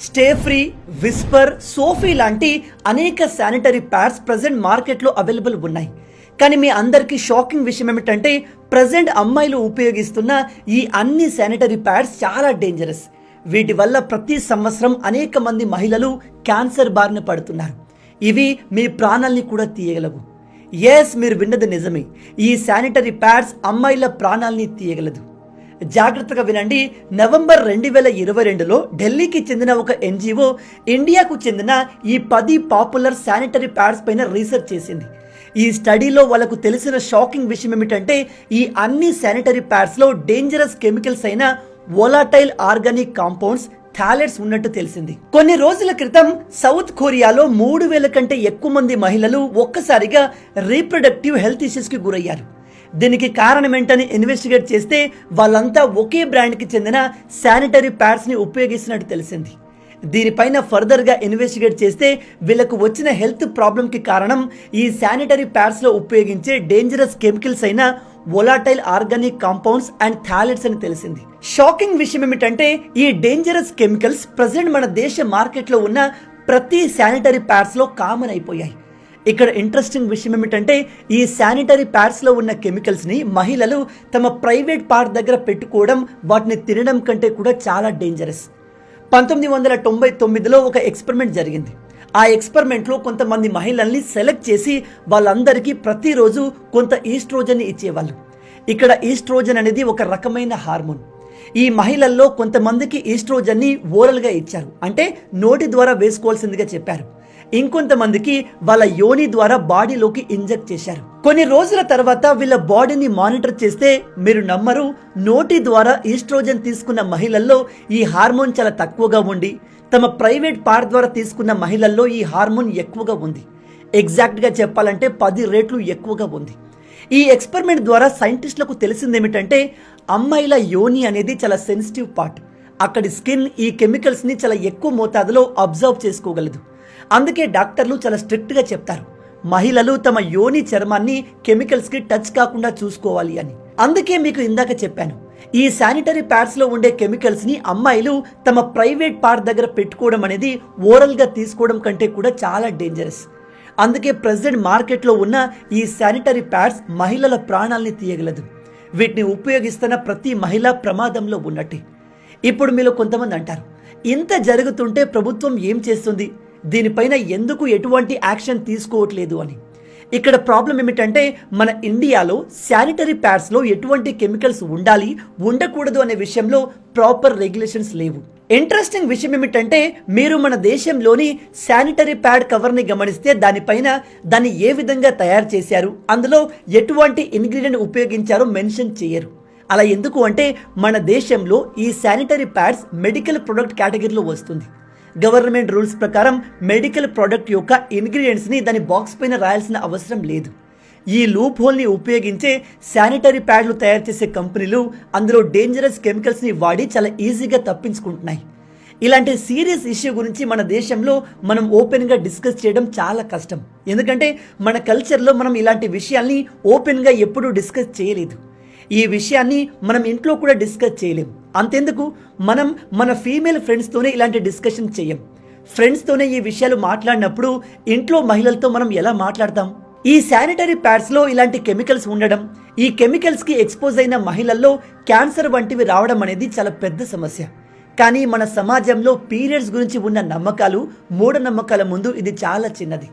Stay free Whisper Sofy లాంటి అనేక sanitary pads present మార్కెట్లో అవైలబుల్ ఉన్నాయి. కానీ మీ అందరికీ షాకింగ్ విషయం ఏమిటంటే ప్రజెంట్ అమ్మాయిలు ఉపయోగిస్తున్న ఈ అన్ని శానిటరీ ప్యాడ్స్ చాలా డేంజరస్ వీటి వల్ల ప్రతి సంవత్సరం అనేక మంది మహిళలు క్యాన్సర్ బారిన పడుతున్నారు. ఇవి మీ ప్రాణాల్ని కూడా తీయగలవు. ఎస్ మీరు విన్నది నిజమే. ఈ శానిటరీ ప్యాడ్స్ అమ్మాయిల ప్రాణాల్ని తీయగలదు. జాగ్రత్తగా వినండి. నవంబర్ రెండు వేల ఇరవై రెండులో ఢిల్లీకి చెందిన ఒక ఎన్జిఓ ఇండియాకు చెందిన ఈ పది పాపులర్ శానిటరీ ప్యాడ్స్ పైన రీసెర్చ్ చేసింది. ఈ స్టడీలో వాళ్ళకు తెలిసిన షాకింగ్ విషయం ఏమిటంటే ఈ అన్ని శానిటరీ ప్యాడ్స్లో డేంజరస్ కెమికల్స్ అయిన వోలాటైల్ ఆర్గానిక్ కాంపౌండ్స్ థాలెట్స్ ఉన్నట్టు తెలిసింది. కొన్ని రోజుల క్రితం సౌత్ కొరియాలో మూడు వేల కంటే ఎక్కువ మంది మహిళలు ఒక్కసారిగా రీప్రొడక్టివ్ హెల్త్ ఇష్యూస్కి గురయ్యారు. దీనికి కారణం ఏంటని ఇన్వెస్టిగేట్ చేస్తే వాళ్ళంతా ఒకే బ్రాండ్కి చెందిన శానిటరీ ప్యాడ్స్ని ఉపయోగిస్తున్నట్టు తెలిసింది. దీనిపైన ఫర్దర్గా ఇన్వెస్టిగేట్ చేస్తే వీళ్ళకు వచ్చిన హెల్త్ ప్రాబ్లంకి కారణం ఈ శానిటరీ ప్యాడ్స్లో ఉపయోగించే డేంజరస్ కెమికల్స్ అయిన volatile organic compounds and phthalates అని తెలిసింది. షాకింగ్ విషయం ఏమిటంటే ఈ డేంజరస్ కెమికల్స్ ప్రజెంట్ మన దేశ మార్కెట్లో ఉన్న ప్రతి శానిటరీ ప్యాడ్స్లో కామన్ అయిపోయాయి. ఇక్కడ ఇంట్రెస్టింగ్ విషయం ఏమిటంటే ఈ శానిటరీ ప్యాడ్స్లో ఉన్న కెమికల్స్ని మహిళలు తమ ప్రైవేట్ పార్ట్ దగ్గర పెట్టుకోవడం వాటిని తినడం కంటే కూడా చాలా డేంజరస్ పంతొమ్మిది వందల తొంభై తొమ్మిదిలో ఒక ఎక్స్పెరిమెంట్ జరిగింది. ఆ ఎక్స్పెరిమెంట్లో కొంతమంది మహిళల్ని సెలెక్ట్ చేసి వాళ్ళందరికీ ప్రతిరోజు కొంత ఈస్ట్రోజన్ ఇచ్చేవాళ్ళు. ఇక్కడ ఈస్ట్రోజన్ అనేది ఒక రకమైన హార్మోన్ ఈ మహిళల్లో కొంతమందికి ఈస్ట్రోజన్ని ఓరల్గా ఇచ్చారు. అంటే నోటి ద్వారా వేసుకోవాల్సిందిగా చెప్పారు. ఇంకొంతమందికి వాళ్ళ యోని ద్వారా బాడీలోకి ఇంజెక్ట్ చేశారు. కొన్ని రోజుల తర్వాత వీళ్ళ బాడీని మానిటర్ చేస్తే మీరు నమ్మరు నోటి ద్వారా ఈస్ట్రోజన్ తీసుకున్న మహిళల్లో ఈ హార్మోన్ చాలా తక్కువగా ఉండి తమ ప్రైవేట్ పార్ట్ ద్వారా తీసుకున్న మహిళల్లో ఈ హార్మోన్ ఎక్కువగా ఉంది. ఎగ్జాక్ట్గా చెప్పాలంటే పది రేట్లు ఎక్కువగా ఉంది. ఈ ఎక్స్పెరిమెంట్ ద్వారా సైంటిస్టులకు తెలిసింది ఏమిటంటే అమ్మాయిల యోని అనేది చాలా సెన్సిటివ్ పార్ట్. అక్కడి స్కిన్ ఈ కెమికల్స్ని చాలా ఎక్కువ మోతాదులో అబ్జర్వ్ చేసుకోగలదు. అందుకే డాక్టర్లు చాలా స్ట్రిక్ట్గా చెప్తారు. మహిళలు తమ యోని చర్మాన్ని కెమికల్స్కి టచ్ కాకుండా చూసుకోవాలి అని. అందుకే మీకు ఇందాక చెప్పాను ఈ శానిటరీ ప్యాడ్స్లో ఉండే కెమికల్స్ని అమ్మాయిలు తమ ప్రైవేట్ పార్ట్ దగ్గర పెట్టుకోవడం అనేది ఓరల్గా తీసుకోవడం కంటే కూడా చాలా డేంజరస్. అందుకే ప్రెసెంట్ మార్కెట్లో ఉన్న ఈ శానిటరీ ప్యాడ్స్ మహిళల ప్రాణాల్ని తీయగలదు. వీటిని ఉపయోగిస్తున్న ప్రతి మహిళ ప్రమాదంలో ఉన్నట్టే. ఇప్పుడు మీలో కొంతమంది అంటారు ఇంత జరుగుతుంటే ప్రభుత్వం ఏం చేస్తుంది? దీనిపైన ఎందుకు ఎటువంటి యాక్షన్ తీసుకోవట్లేదు అని. ఇక్కడ ప్రాబ్లం ఏమిటంటే మన ఇండియాలో శానిటరీ ప్యాడ్స్లో ఎటువంటి కెమికల్స్ ఉండాలి ఉండకూడదు అనే విషయంలో ప్రాపర్ రెగ్యులేషన్స్ లేవు. ఇంట్రెస్టింగ్ విషయం ఏమిటంటే మీరు మన దేశంలోని శానిటరీ ప్యాడ్ కవర్ని గమనిస్తే దానిపైన దాన్ని ఏ విధంగా తయారు చేశారు అందులో ఎటువంటి ఇంగ్రీడియంట్ ఉపయోగించారో మెన్షన్ చేయరు. అలా ఎందుకు అంటే మన దేశంలో ఈ శానిటరీ ప్యాడ్స్ మెడికల్ ప్రొడక్ట్ కేటగిరీలో వస్తుంది. గవర్నమెంట్ రూల్స్ ప్రకారం మెడికల్ ప్రోడక్ట్ యొక్క ఇంగ్రీడియంట్స్ని దాని బాక్స్ పైన రాయాల్సిన అవసరం లేదు. ఈ లూప్ హోల్ని ఉపయోగించే శానిటరీ ప్యాడ్లు తయారు చేసే కంపెనీలు అందులో డేంజరస్ కెమికల్స్ని వాడి చాలా ఈజీగా తప్పించుకుంటున్నాయి. ఇలాంటి సీరియస్ ఇష్యూ గురించి మన దేశంలో మనం ఓపెన్గా డిస్కస్ చేయడం చాలా కష్టం. ఎందుకంటే మన కల్చర్లో మనం ఇలాంటి విషయాల్ని ఓపెన్గా ఎప్పుడూ డిస్కస్ చేయలేదు. ఈ విషయాన్ని మనం ఇంట్లో కూడా డిస్కస్ చేయలేం. అంతెందుకు? మనం మన ఫీమేల్ ఫ్రెండ్స్తోనే ఇలాంటి డిస్కషన్ చేయం. ఫ్రెండ్స్తోనే ఈ విషయాలు మాట్లాడినప్పుడు ఇంట్లో మహిళలతో మనం ఎలా మాట్లాడతాం? ఈ శానిటరీ ప్యాడ్స్లో ఇలాంటి కెమికల్స్ ఉండడం ఈ కెమికల్స్కి ఎక్స్పోజ్ అయిన మహిళల్లో క్యాన్సర్ వంటివి రావడం అనేది చాలా పెద్ద సమస్య. కానీ మన సమాజంలో పీరియడ్స్ గురించి ఉన్న నమ్మకాలు మూఢనమ్మకాల ముందు ఇది చాలా చిన్నది.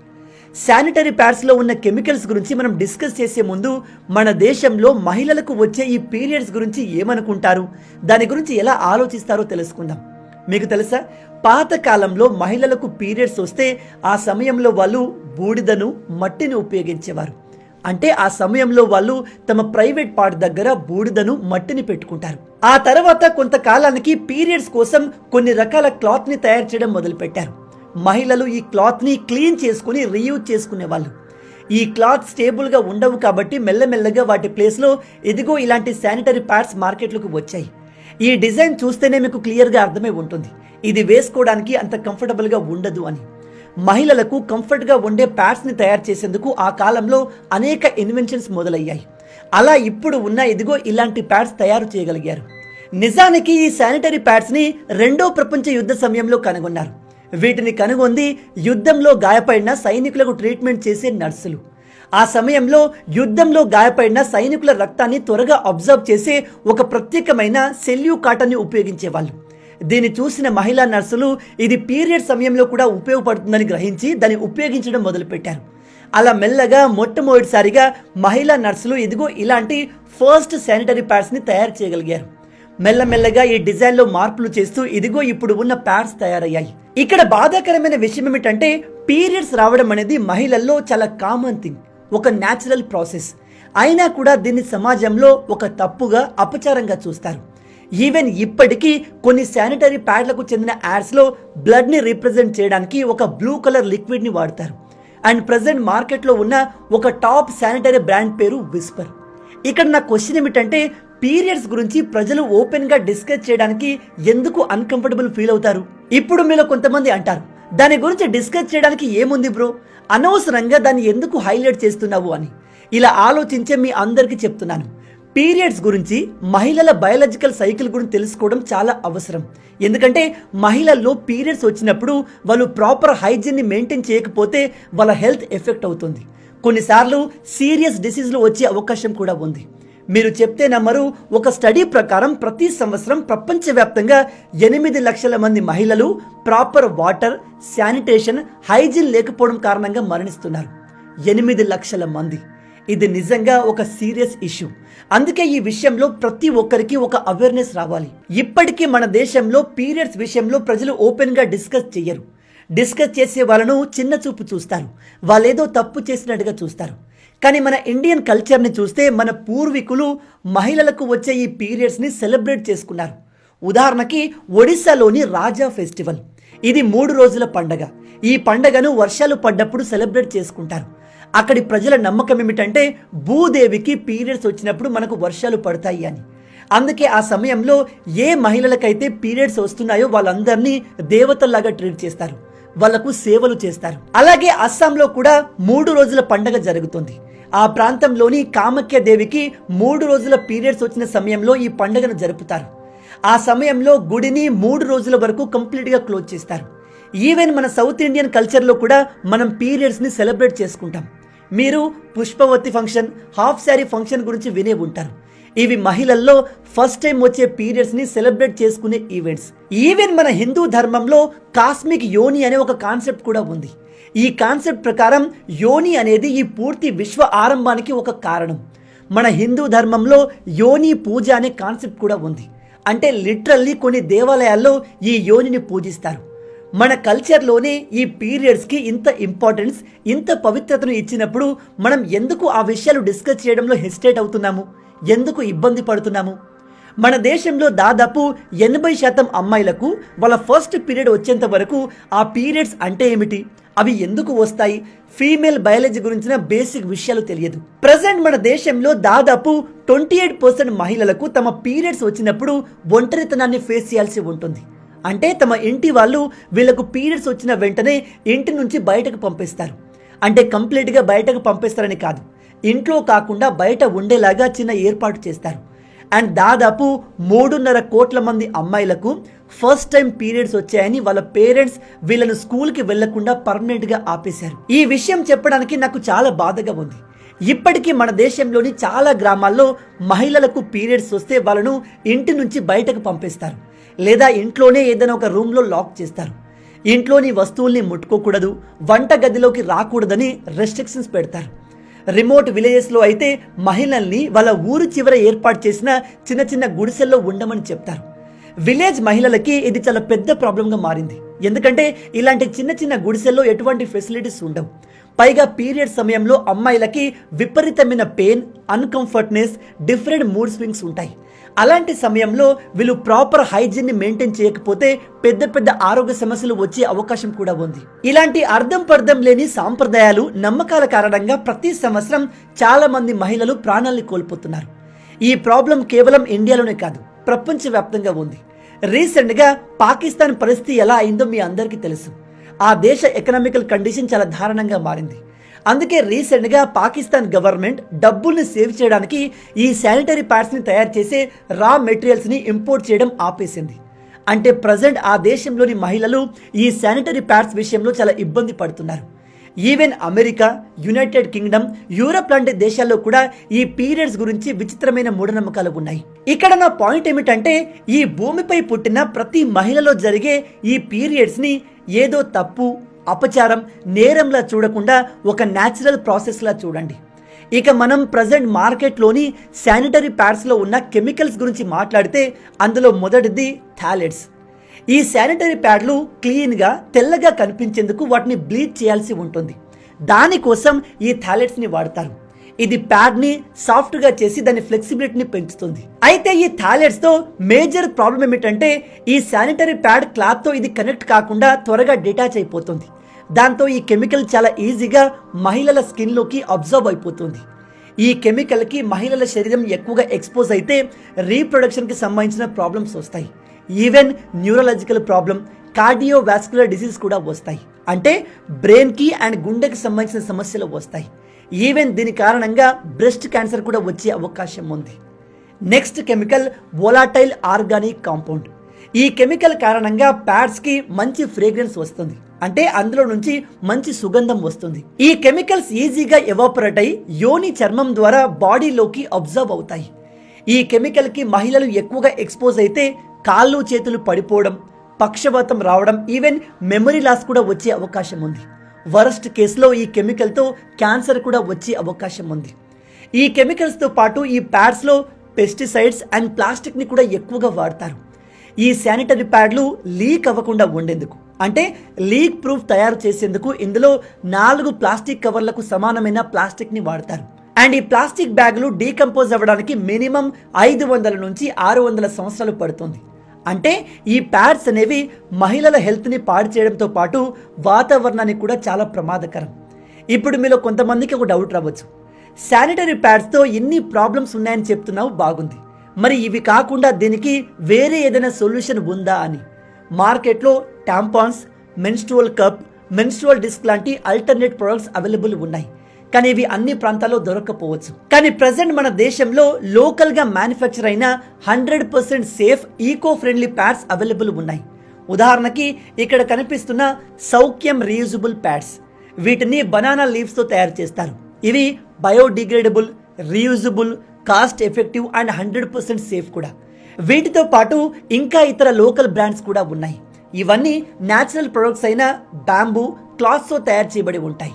శానిటరీ ప్యాడ్స్లో ఉన్న కెమికల్స్ గురించి మనం డిస్కస్ చేసే ముందు మన దేశంలో మహిళలకు వచ్చే ఈ పీరియడ్స్ గురించి ఏమనుకుంటారు? దాని గురించి ఎలా ఆలోచిస్తారో తెలుసుకుందాం. మీకు తెలుసా? పాత కాలంలో మహిళలకు పీరియడ్స్ వస్తే ఆ సమయంలో వాళ్ళు బూడిదను మట్టిని ఉపయోగించేవారు. అంటే ఆ సమయంలో వాళ్ళు తమ ప్రైవేట్ పార్ట్ దగ్గర బూడిదను మట్టిని పెట్టుకుంటారు. ఆ తర్వాత కొంతకాలానికి పీరియడ్స్ కోసం కొన్ని రకాల క్లాత్ని తయారు చేయడం మొదలుపెట్టారు. మహిళలు ఈ క్లాత్ని క్లీన్ చేసుకుని రీయూజ్ చేసుకునేవాళ్ళు ఈ క్లాత్ స్టేబుల్గా ఉండవు కాబట్టి మెల్లమెల్లగా వాటి ప్లేస్లో ఎదిగో ఇలాంటి శానిటరీ ప్యాడ్స్ మార్కెట్లోకి వచ్చాయి. ఈ డిజైన్ చూస్తేనే మీకు క్లియర్గా అర్థమై ఉంటుంది. ఇది వేసుకోవడానికి అంత కంఫర్టబుల్గా ఉండదు అని. మహిళలకు కంఫర్ట్గా ఉండే ప్యాడ్స్ని తయారు చేసేందుకు ఆ కాలంలో అనేక ఇన్వెన్షన్స్ మొదలయ్యాయి. అలా ఇప్పుడు ఉన్న ఇదిగో ఇలాంటి ప్యాడ్స్ తయారు చేయగలిగారు. నిజానికి ఈ శానిటరీ ప్యాడ్స్ని రెండో ప్రపంచ యుద్ధ సమయంలో కనుగొన్నారు. వీటిని కనుగొంది యుద్ధంలో గాయపడిన సైనికులకు ట్రీట్మెంట్ చేసే నర్సులు. ఆ సమయంలో యుద్ధంలో గాయపడిన సైనికుల రక్తాన్ని త్వరగా అబ్జర్వ్ చేసే ఒక ప్రత్యేకమైన సెల్యూ కాటన్ని ఉపయోగించేవాళ్ళు. దీన్ని చూసిన మహిళా నర్సులు ఇది పీరియడ్ సమయంలో కూడా ఉపయోగపడుతుందని గ్రహించి దాన్ని ఉపయోగించడం మొదలుపెట్టారు. అలా మెల్లగా మొట్టమొదటిసారిగా మహిళా నర్సులు ఇదిగో ఇలాంటి ఫస్ట్ శానిటరీ ప్యాడ్స్ని తయారు చేయగలిగారు. మెల్లమెల్లగా ఈ డిజైన్లో మార్పులు చేస్తూ ఇదిగో ఇప్పుడు ఉన్న ప్యాడ్స్ తయారయ్యాయి. ఇక్కడ బాధాకరమైన విషయం ఏమిటంటే పీరియడ్స్ రావడం అనేది మహిళల్లో చాలా కామన్ థింగ్ ఒక న్యాచురల్ ప్రాసెస్ అయినా కూడా దీన్ని సమాజంలో ఒక తప్పుగా అపచారంగా చూస్తారు. ఈవెన్ ఇప్పటికీ కొన్ని శానిటరీ ప్యాడ్లకు చెందిన యాడ్స్లో బ్లడ్ని రిప్రజెంట్ చేయడానికి ఒక బ్లూ కలర్ లిక్విడ్ని వాడతారు. అండ్ ప్రజెంట్ మార్కెట్లో ఉన్న ఒక టాప్ శానిటరీ బ్రాండ్ పేరు విస్పర్ ఇక్కడ నా క్వశ్చన్ ఏమిటంటే పీరియడ్స్ గురించి ప్రజలు ఓపెన్గా డిస్కస్ చేయడానికి ఎందుకు అన్కంఫర్టబుల్ ఫీల్ అవుతారు? ఇప్పుడు మీలో కొంతమంది అంటారు దాని గురించి డిస్కస్ చేయడానికి ఏముంది బ్రో అనవసరంగా దాన్ని ఎందుకు హైలైట్ చేస్తున్నావు అని. ఇలా ఆలోచించే మీ అందరికీ చెప్తున్నాను. పీరియడ్స్ గురించి మహిళల బయాలజికల్ సైకిల్ గురించి తెలుసుకోవడం చాలా అవసరం. ఎందుకంటే మహిళల్లో పీరియడ్స్ వచ్చినప్పుడు వాళ్ళు ప్రాపర్ హైజీన్ని మెయింటైన్ చేయకపోతే వాళ్ళ హెల్త్ ఎఫెక్ట్ అవుతుంది. కొన్నిసార్లు సీరియస్ డిసీజ్లు వచ్చే అవకాశం కూడా ఉంది. మీరు చెప్తే నమ్మరు ఒక స్టడీ ప్రకారం ప్రతి సంవత్సరం ప్రపంచవ్యాప్తంగా ఎనిమిది లక్షల మంది మహిళలు ప్రాపర్ వాటర్ శానిటేషన్ హైజీన్ లేకపోవడం కారణంగా మరణిస్తున్నారు. ఎనిమిది లక్షల మంది. ఇది నిజంగా ఒక సీరియస్ ఇష్యూ. అందుకే ఈ విషయంలో ప్రతి ఒక్కరికి ఒక అవేర్నెస్ రావాలి. ఇప్పటికీ మన దేశంలో పీరియడ్స్ విషయంలో ప్రజలు ఓపెన్గా డిస్కస్ చేయరు డిస్కస్ చేసే వాళ్ళను చిన్న చూపు చూస్తారు. వాళ్ళేదో తప్పు చేసినట్టుగా చూస్తారు. కానీ మన ఇండియన్ కల్చర్ని చూస్తే మన పూర్వీకులు మహిళలకు వచ్చే ఈ పీరియడ్స్ని సెలబ్రేట్ చేసుకున్నారు. ఉదాహరణకి ఒడిశాలోని రాజా ఫెస్టివల్ ఇది మూడు రోజుల పండగ. ఈ పండగను వర్షాలు పడ్డప్పుడు సెలబ్రేట్ చేసుకుంటారు. అక్కడి ప్రజల నమ్మకం ఏమిటంటే భూదేవికి పీరియడ్స్ వచ్చినప్పుడు మనకు వర్షాలు పడతాయి అని. అందుకే ఆ సమయంలో ఏ మహిళలకైతే పీరియడ్స్ వస్తున్నాయో వాళ్ళందరినీ దేవతల్లాగా ట్రీట్ చేస్తారు. వాళ్ళకు సేవలు చేస్తారు. అలాగే అస్సాంలో కూడా మూడు రోజుల పండగ జరుగుతుంది. ఆ ప్రాంతంలోని కామఖ్య దేవికి మూడు రోజుల పీరియడ్స్ వచ్చిన సమయంలో ఈ పండుగను జరుపుతారు. ఆ సమయంలో గుడిని మూడు రోజుల వరకు కంప్లీట్గా క్లోజ్ చేస్తారు. ఈవెన్ మన సౌత్ ఇండియన్ కల్చర్లో కూడా మనం పీరియడ్స్ని సెలబ్రేట్ చేసుకుంటాం. మీరు పుష్పవతి ఫంక్షన్ హాఫ్ శారీ ఫంక్షన్ గురించి వినే ఉంటారు. ఇవి మహిళల్లో ఫస్ట్ టైం వచ్చే పీరియడ్స్ని సెలబ్రేట్ చేసుకునే ఈవెంట్స్. ఈవెన్ మన హిందూ ధర్మంలో కాస్మిక్ యోని అనే ఒక కాన్సెప్ట్ కూడా ఉంది. ఈ కాన్సెప్ట్ ప్రకారం యోని అనేది ఈ పూర్తి విశ్వ ఆరంభానికి ఒక కారణం. మన హిందూ ధర్మంలో యోని పూజ అనే కాన్సెప్ట్ కూడా ఉంది. అంటే లిటరల్లీ కొన్ని దేవాలయాల్లో ఈ యోనిని పూజిస్తారు. మన కల్చర్లోనే ఈ పీరియడ్స్కి ఇంత ఇంపార్టెన్స్ ఇంత పవిత్రతను ఇచ్చినప్పుడు మనం ఎందుకు ఆ విషయాలు డిస్కస్ చేయడంలో హెసిటేట్ అవుతున్నాము? ఎందుకు ఇబ్బంది పడుతున్నాము? మన దేశంలో దాదాపు ఎనభై శాతం అమ్మాయిలకు వాళ్ళ ఫస్ట్ పీరియడ్ వచ్చేంత వరకు ఆ పీరియడ్స్ అంటే ఏమిటి? అవి ఎందుకు వస్తాయి? ఫీమేల్ బయాలజీ గురించిన బేసిక్ విషయాలు తెలియదు. ప్రజెంట్ మన దేశంలో దాదాపు ట్వంటీ ఎయిట్ పర్సెంట్ మహిళలకు తమ పీరియడ్స్ వచ్చినప్పుడు ఒంటరితనాన్ని ఫేస్ చేయాల్సి ఉంటుంది. అంటే తమ ఇంటి వాళ్ళు వీళ్ళకు పీరియడ్స్ వచ్చిన వెంటనే ఇంటి నుంచి బయటకు పంపిస్తారు. అంటే కంప్లీట్గా బయటకు పంపిస్తారని కాదు. ఇంట్లో కాకుండా బయట ఉండేలాగా చిన్న ఏర్పాటు చేస్తారు. అండ్ దాదాపు మూడున్నర కోట్ల మంది అమ్మాయిలకు ఫస్ట్ టైం పీరియడ్స్ వచ్చాయని వాళ్ళ పేరెంట్స్ వీళ్ళను స్కూల్కి వెళ్ళకుండా పర్మనెంట్గా ఆపేశారు. ఈ విషయం చెప్పడానికి నాకు చాలా బాధగా ఉంది. ఇప్పటికీ మన దేశంలోని చాలా గ్రామాల్లో మహిళలకు పీరియడ్స్ వస్తే వాళ్ళను ఇంటి నుంచి బయటకు పంపిస్తారు. లేదా ఇంట్లోనే ఏదైనా ఒక రూమ్లో లాక్ చేస్తారు. ఇంట్లోని వస్తువుల్ని ముట్టుకోకూడదు వంట గదిలోకి రాకూడదని రెస్ట్రిక్షన్స్ పెడతారు. రిమోట్ విలేజెస్లో అయితే మహిళల్ని వాళ్ళ ఊరు చివర ఏర్పాటు చేసిన చిన్న చిన్న గుడిసెల్లో ఉండమని చెప్తారు. విలేజ్ మహిళలకి ఇది చాలా పెద్ద ప్రాబ్లంగా మారింది. ఎందుకంటే ఇలాంటి చిన్న చిన్న గుడిసెల్లో ఎటువంటి ఫెసిలిటీస్ ఉండవు. పైగా పీరియడ్ సమయంలో అమ్మాయిలకి విపరీతమైన pain uncomfortness different mood swings ఉంటాయి. అలాంటి సమయంలో వీళ్ళు ప్రాపర్ హైజీన్ని మెయింటైన్ చేయకపోతే పెద్ద పెద్ద ఆరోగ్య సమస్యలు వచ్చే అవకాశం కూడా ఉంది. ఇలాంటి అర్థం పర్థం లేని సాంప్రదాయాలు నమ్మకాల కారణంగా ప్రతి సంవత్సరం చాలా మంది మహిళలు ప్రాణాల్ని కోల్పోతున్నారు. ఈ ప్రాబ్లం కేవలం ఇండియాలోనే కాదు ప్రపంచవ్యాప్తంగా ఉంది. రీసెంట్గా పాకిస్తాన్ పరిస్థితి ఎలా అయిందో మీ అందరికీ తెలుసు. ఆ దేశ ఎకనామికల్ కండిషన్ చాలా దారుణంగా మారింది. అందుకే రీసెంట్గా పాకిస్తాన్ గవర్నమెంట్ డబ్బుల్ని సేవ్ చేయడానికి ఈ శానిటరీ ప్యాడ్స్ని తయారు చేసే రా మెటీరియల్స్ని ఇంపోర్ట్ చేయడం ఆపేసింది. అంటే ప్రజెంట్ ఆ దేశంలోని మహిళలు ఈ శానిటరీ ప్యాడ్స్ విషయంలో చాలా ఇబ్బంది పడుతున్నారు. Even America United Kingdom Europe లాంటి దేశాల్లో కూడా ఈ పీరియడ్స్ గురించి విచిత్రమైన మూఢనమ్మకాలు ఉన్నాయి. ఇక్కడ నా పాయింట్ ఏమిటంటే ఈ భూమిపై పుట్టిన ప్రతి మహిళలో జరిగే ఈ పీరియడ్స్ని ఏదో తప్పు అపచారం నేరంలా చూడకుండా ఒక న్యాచురల్ ప్రాసెస్లా చూడండి. ఇక మనం ప్రజెంట్ మార్కెట్లోని శానిటరీ ప్యాడ్స్లో ఉన్న కెమికల్స్ గురించి మాట్లాడితే అందులో మొదటిది థాలెట్స్ ఈ శానిటరీ ప్యాడ్లు క్లీన్గా తెల్లగా కనిపించేందుకు వాటిని బ్లీచ్ చేయాల్సి ఉంటుంది. దానికోసం ఈ థాలెట్స్ని వాడతారు. ఇది ప్యాడ్ని సాఫ్ట్గా చేసి దాని ఫ్లెక్సిబిలిటీని పెంచుతుంది. అయితే ఈ థాలెట్స్తో మేజర్ ప్రాబ్లం ఏమిటంటే ఈ శానిటరీ ప్యాడ్ క్లాత్తో ఇది కనెక్ట్ కాకుండా త్వరగా డిటాచ్ అయిపోతుంది. దాంతో ఈ కెమికల్ చాలా ఈజీగా మహిళల స్కిన్లోకి అబ్జర్వ్ అయిపోతుంది. ఈ కెమికల్కి మహిళల శరీరం ఎక్కువగా ఎక్స్పోజ్ అయితే రీప్రొడక్షన్కి సంబంధించిన ప్రాబ్లమ్స్ వస్తాయి. Even neurological problem cardiovascular disease కూడా వస్తాయి. అంటే బ్రెయిన్కి అండ్ గుండెకి సంబంధించిన సమస్యలు వస్తాయి. ఈవెన్ దీని కారణంగా బ్రెస్ట్ క్యాన్సర్ కూడా వచ్చే అవకాశం ఉంది. Next chemical volatile organic compound. ఈ కెమికల్ కారణంగా ప్యాడ్స్కి మంచి ఫ్రేగ్రెన్స్ వస్తుంది. అంటే అందులో నుంచి మంచి సుగంధం వస్తుంది. ఈ కెమికల్స్ ఈజీగా ఎవాపరేట్ అయి యోని చర్మం ద్వారా బాడీలోకి అబ్జర్వ్ అవుతాయి. ఈ కెమికల్కి మహిళలు ఎక్కువగా ఎక్స్పోజ్ అయితే కాళ్ళు చేతులు పడిపోవడం పక్షవాతం రావడం ఈవెన్ మెమరీ లాస్ కూడా వచ్చే అవకాశం ఉంది. వరస్ట్ కేసులో ఈ కెమికల్తో క్యాన్సర్ కూడా వచ్చే అవకాశం ఉంది. ఈ కెమికల్స్తో పాటు ఈ ప్యాడ్స్లో పెస్టిసైడ్స్ అండ్ ప్లాస్టిక్ని కూడా ఎక్కువగా వాడతారు. ఈ శానిటరీ ప్యాడ్లు లీక్ అవ్వకుండా ఉండేందుకు. అంటే లీక్ ప్రూఫ్ తయారు చేసేందుకు ఇందులో నాలుగు ప్లాస్టిక్ కవర్లకు సమానమైన ప్లాస్టిక్ని వాడతారు. అండ్ ఈ ప్లాస్టిక్ బ్యాగులు డీకంపోజ్ అవ్వడానికి మినిమం ఐదు వందల నుంచి ఆరు వందల సంవత్సరాలు పడుతుంది. అంటే ఈ ప్యాడ్స్ అనేవి మహిళల హెల్త్ని పాడు చేయడంతో పాటు వాతావరణానికి కూడా చాలా ప్రమాదకరం. ఇప్పుడు మీలో కొంతమందికి ఒక డౌట్ రావచ్చు. శానిటరీ ప్యాడ్స్తో ఎన్ని ప్రాబ్లమ్స్ ఉన్నాయని చెప్తున్నావు? బాగుంది. మరి ఇవి కాకుండా దీనికి వేరే ఏదైనా సొల్యూషన్ ఉందా అని. మార్కెట్లో tampons menstrual cup menstrual disc లాంటి అల్టర్నేట్ ప్రొడక్ట్స్ అవైలబుల్ ఉన్నాయి. కానీ ఇవి అన్ని ప్రాంతాల్లో దొరకకపోవచ్చు. కానీ ప్రజెంట్ మన దేశంలో లోకల్గా మ్యానుఫ్యాక్చర్ అయిన hundred percent safe eco friendly pads available ఉన్నాయి. ఉదాహరణకి ఇక్కడ కనిపిస్తున్న సౌఖ్యం రీయూజబుల్ ప్యాడ్స్. వీటిని బనానా లీవ్స్తో తయారు చేస్తారు. ఇవి biodegradable reusable cost effective and hundred percent safe కూడా. వీటితో పాటు ఇంకా ఇతర లోకల్ బ్రాండ్స్ కూడా ఉన్నాయి. ఇవన్నీ న్యాచురల్ ప్రొడక్ట్స్ అయిన బ్యాంబూ క్లాత్స్తో తయారు చేయబడి ఉంటాయి.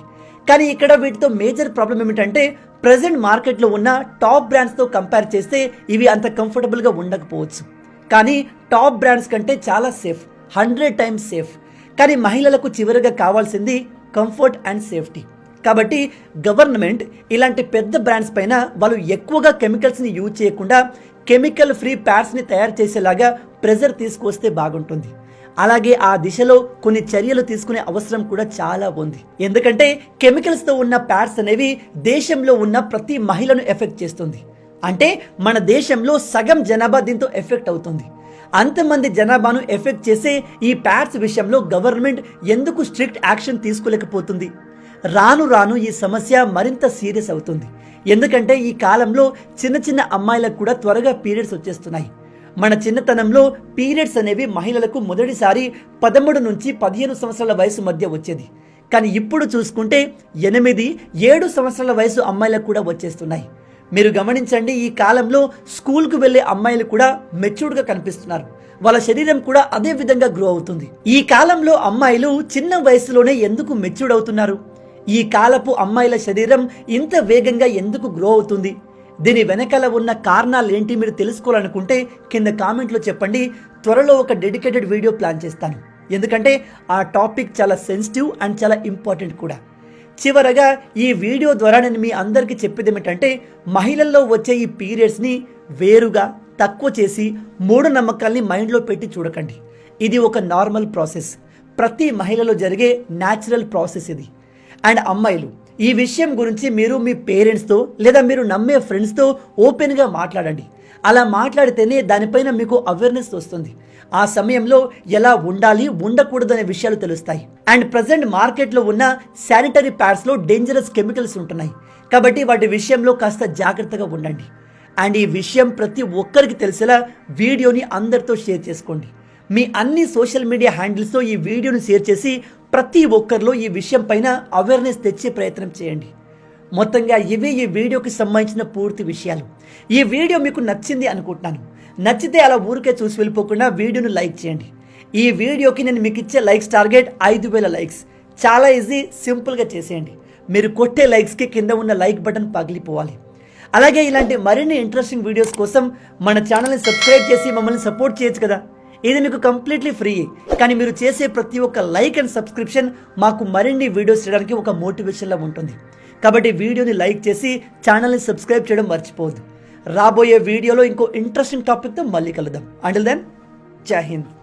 కానీ ఇక్కడ వీటితో మేజర్ ప్రాబ్లం ఏమిటంటే ప్రజెంట్ మార్కెట్లో ఉన్న టాప్ బ్రాండ్స్తో కంపేర్ చేస్తే ఇవి అంత కంఫర్టబుల్గా ఉండకపోవచ్చు. కానీ టాప్ బ్రాండ్స్ కంటే చాలా సేఫ్ హండ్రెడ్ టైమ్స్ సేఫ్ కానీ మహిళలకు చివరిగా కావాల్సింది కంఫర్ట్ అండ్ సేఫ్టీ కాబట్టి గవర్నమెంట్ ఇలాంటి పెద్ద బ్రాండ్స్ పైన వాళ్ళు ఎక్కువగా కెమికల్స్ని యూజ్ చేయకుండా కెమికల్ ఫ్రీ ప్యాడ్స్ని తయారు చేసేలాగా ప్రెజర్ తీసుకొస్తే బాగుంటుంది. అలాగే ఆ దిశలో కొన్ని చర్యలు తీసుకునే అవసరం కూడా చాలా ఉంది. ఎందుకంటే కెమికల్స్తో ఉన్న ప్యాడ్స్ అనేవి దేశంలో ఉన్న ప్రతి మహిళను ఎఫెక్ట్ చేస్తుంది. అంటే మన దేశంలో సగం జనాభా దీంతో ఎఫెక్ట్ అవుతుంది. అంతమంది జనాభాను ఎఫెక్ట్ చేసే ఈ ప్యాడ్స్ విషయంలో గవర్నమెంట్ ఎందుకు స్ట్రిక్ట్ యాక్షన్ తీసుకోలేకపోతుంది? రాను రాను ఈ సమస్య మరింత సీరియస్ అవుతుంది. ఎందుకంటే ఈ కాలంలో చిన్న చిన్న అమ్మాయిలకు కూడా త్వరగా పీరియడ్స్ వచ్చేస్తున్నాయి. మన చిన్నతనంలో పీరియడ్స్ అనేవి మహిళలకు మొదటిసారి పదమూడు నుంచి పదిహేను సంవత్సరాల వయసు మధ్య వచ్చేది. కానీ ఇప్పుడు చూసుకుంటే ఎనిమిది ఏడు సంవత్సరాల వయసు అమ్మాయిలకు కూడా వచ్చేస్తున్నాయి. మీరు గమనించండి ఈ కాలంలో స్కూల్కు వెళ్ళే అమ్మాయిలు కూడా మెచ్యూర్డ్గా కనిపిస్తున్నారు. వాళ్ళ శరీరం కూడా అదే విధంగా గ్రో అవుతుంది. ఈ కాలంలో అమ్మాయిలు చిన్న వయసులోనే ఎందుకు మెచ్యూర్డ్ అవుతున్నారు? ఈ కాలపు అమ్మాయిల శరీరం ఇంత వేగంగా ఎందుకు గ్రో అవుతుంది? దీని వెనకాల ఉన్న కారణాలు ఏంటి మీరు తెలుసుకోవాలనుకుంటే కింద కామెంట్లో చెప్పండి. త్వరలో ఒక డెడికేటెడ్ వీడియో ప్లాన్ చేస్తాను. ఎందుకంటే ఆ టాపిక్ చాలా సెన్సిటివ్ అండ్ చాలా ఇంపార్టెంట్ కూడా. చివరగా ఈ వీడియో ద్వారా నేను మీ అందరికీ చెప్పేది ఏమిటంటే మహిళల్లో వచ్చే ఈ పీరియడ్స్ని వేరుగా తక్కువ చేసి మూఢనమ్మకాల్ని మైండ్లో పెట్టి చూడకండి. ఇది ఒక నార్మల్ ప్రాసెస్ ప్రతి మహిళలో జరిగే న్యాచురల్ ప్రాసెస్ ఇది. అండ్ అమ్మాయిలు ఈ విషయం గురించి మీరు మీ పేరెంట్స్తో లేదా మీరు నమ్మే ఫ్రెండ్స్తో ఓపెన్గా మాట్లాడండి. అలా మాట్లాడితేనే దానిపైన మీకు అవేర్నెస్ వస్తుంది. ఆ సమయంలో ఎలా ఉండాలి ఉండకూడదు అనే విషయాలు తెలుస్తాయి. అండ్ ప్రజెంట్ మార్కెట్లో ఉన్న శానిటరీ ప్యాడ్స్లో డేంజరస్ కెమికల్స్ ఉంటున్నాయి. కాబట్టి వాటి విషయంలో కాస్త జాగ్రత్తగా ఉండండి. అండ్ ఈ విషయం ప్రతి ఒక్కరికి తెలిసేలా వీడియోని అందరితో షేర్ చేసుకోండి. మీ అన్ని సోషల్ మీడియా హ్యాండిల్స్తో ఈ వీడియోని షేర్ చేసి ప్రతి ఒక్కరిలో ఈ విషయం పైన అవేర్నెస్ తెచ్చే ప్రయత్నం చేయండి. మొత్తంగా ఇవే ఈ వీడియోకి సంబంధించిన పూర్తి విషయాలు. ఈ వీడియో మీకు నచ్చింది అనుకుంటున్నాను. నచ్చితే అలా ఊరికే చూసి వెళ్ళిపోకుండా వీడియోను లైక్ చేయండి. ఈ వీడియోకి నేను మీకు ఇచ్చే లైక్స్ టార్గెట్ ఐదు వేల లైక్స్. చాలా ఈజీ సింపుల్గా చేసేయండి. మీరు కొట్టే లైక్స్కి కింద ఉన్న లైక్ బటన్ పగిలిపోవాలి. అలాగే ఇలాంటి మరిన్ని ఇంట్రెస్టింగ్ వీడియోస్ కోసం మన ఛానల్ని సబ్స్క్రైబ్ చేసి మమ్మల్ని సపోర్ట్ చేయొచ్చు కదా. ఇది మీకు కంప్లీట్లీ ఫ్రీ కానీ మీరు చేసే ప్రతి ఒక్క లైక్ అండ్ సబ్స్క్రిప్షన్ మాకు మరిన్ని వీడియోస్ చేయడానికి ఒక మోటివేషన్లా ఉంటుంది. కాబట్టి వీడియోని లైక్ చేసి ఛానల్ని సబ్స్క్రైబ్ చేయడం మర్చిపోవద్దు. రాబోయే వీడియోలో ఇంకో ఇంట్రెస్టింగ్ టాపిక్తో మళ్ళీ కలుద్దాం. అంటిల్ దెన్ జై హింద్